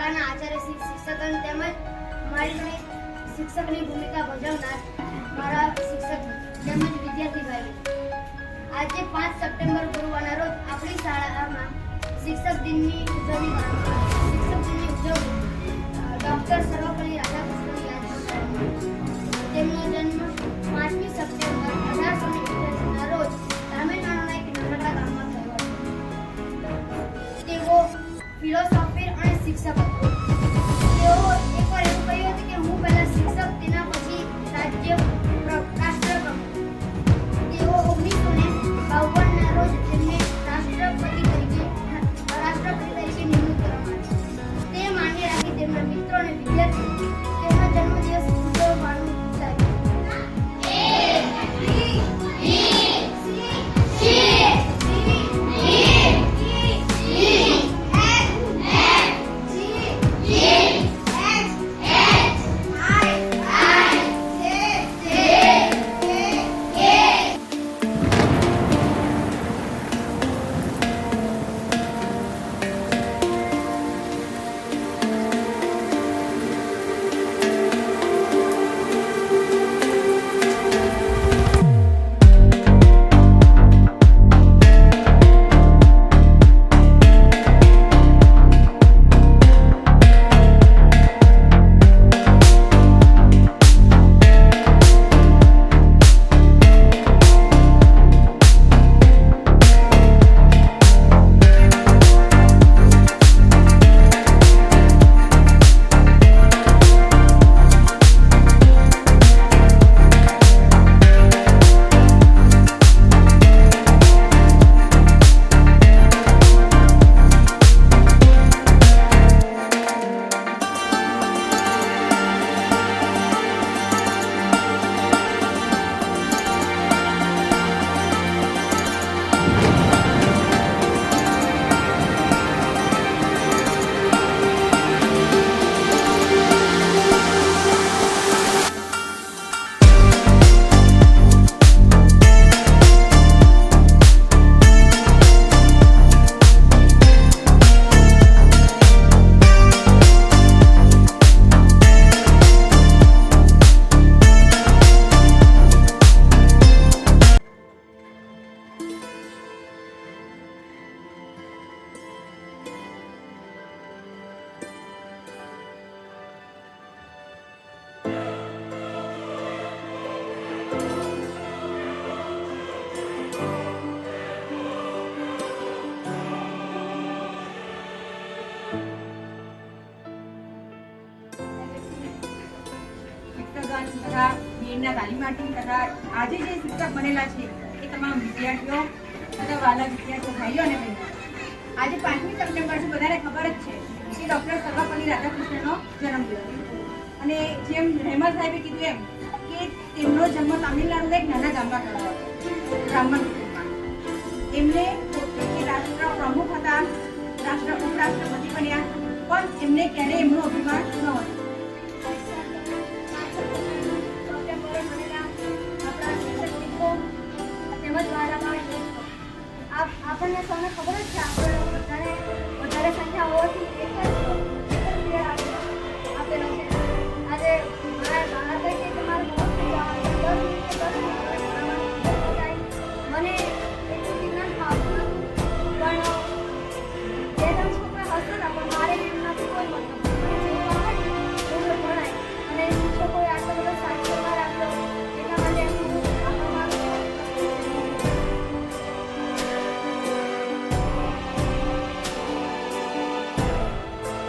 શાળાના આચાર્ય શિક્ષક તેમજ મારી શિક્ષકની ભૂમિકા ભજવનાર મારા શિક્ષક તેમજ વિદ્યાર્થી ભાઈઓ આજે પાંચ સપ્ટેમ્બર ગુરુવારના રોજ આપણી શાળામાં શિક્ષક દિનની ઉજવણી તેમના શિક્ષકગણ તથા વીરના તાલીમાર્થી તથા આજે જે શિક્ષક બનેલા છે એ તમામ વિદ્યાર્થીઓ તથા વાલા વિદ્યાર્થીઓ, ભાઈઓ અને બહેનો. આજે પાંચમી સપ્ટેમ્બર છે, બધાને ખબર જ છે કે ડૉક્ટર સર્વપલ્લી રાધાકૃષ્ણનો જન્મદિવસ અને જેમ રહેમત સાહેબે કીધું એમ કે તેમનો જન્મ તામિલનાડુના એક નાના ગામમાં થયો બ્રાહ્મણ એમને રાષ્ટ્ર પ્રમુખ હતા, રાષ્ટ્ર ઉપરાષ્ટ્રપતિ બન્યા, પણ એમને ક્યારેય એમનું